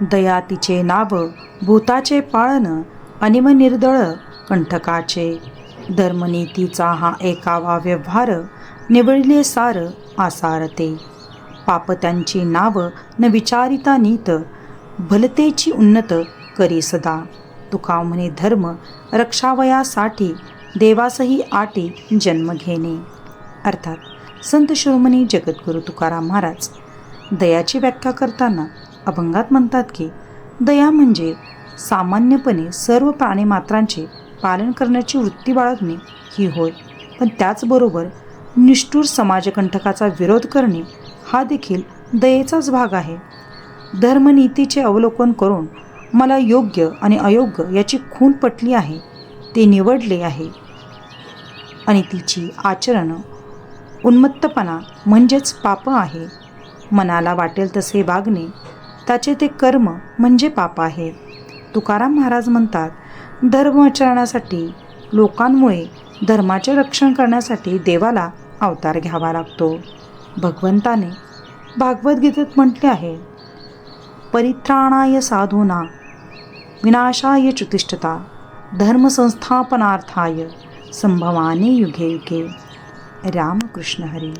दया तिचे नाव भूताचे पाळन अनिम निर्दळ कंठकाचे. धर्मनीतीचा हा एकावा व्यवहार निवडले सार आसारते. पाप त्यांची नाव न विचारिता नीत भलतेची उन्नत करी सदा. तुका म्हणे धर्म रक्षावयासाठी देवासही आटी जन्म घेणे. अर्थात संत शिरोमणी जगद्गुरू तुकाराम महाराज दयाची व्याख्या करताना अभंगात म्हणतात की दया म्हणजे सामान्यपणे सर्व प्राणीमात्रांचे पालन करण्याची वृत्ती बाळगणे ही होय. पण त्याचबरोबर निष्ठूर समाजकंठकाचा विरोध करणे हा देखील दयेचाच भाग आहे. धर्मनीतीचे अवलोकन करून मला योग्य आणि अयोग्य याची खून पटली आहे ते निवडले आहे. आणि तिची आचरण उन्मत्तपणा म्हणजेच पाप आहे. मनाला वाटेल तसे वागणे त्याचे ते कर्म म्हणजे पाप आहे. तुकाराम महाराज म्हणतात धर्मचरणासाठी लोकांमुळे धर्माचे रक्षण करण्यासाठी देवाला अवतार घ्यावा लागतो. भगवंताने भागवद्गीतेत म्हटले आहे परित्राणाय साधूना विनाशाय चुतिष्ठता धर्मसंस्थापनार्थाय संभवाने युगे युगे. रामकृष्ण हरी।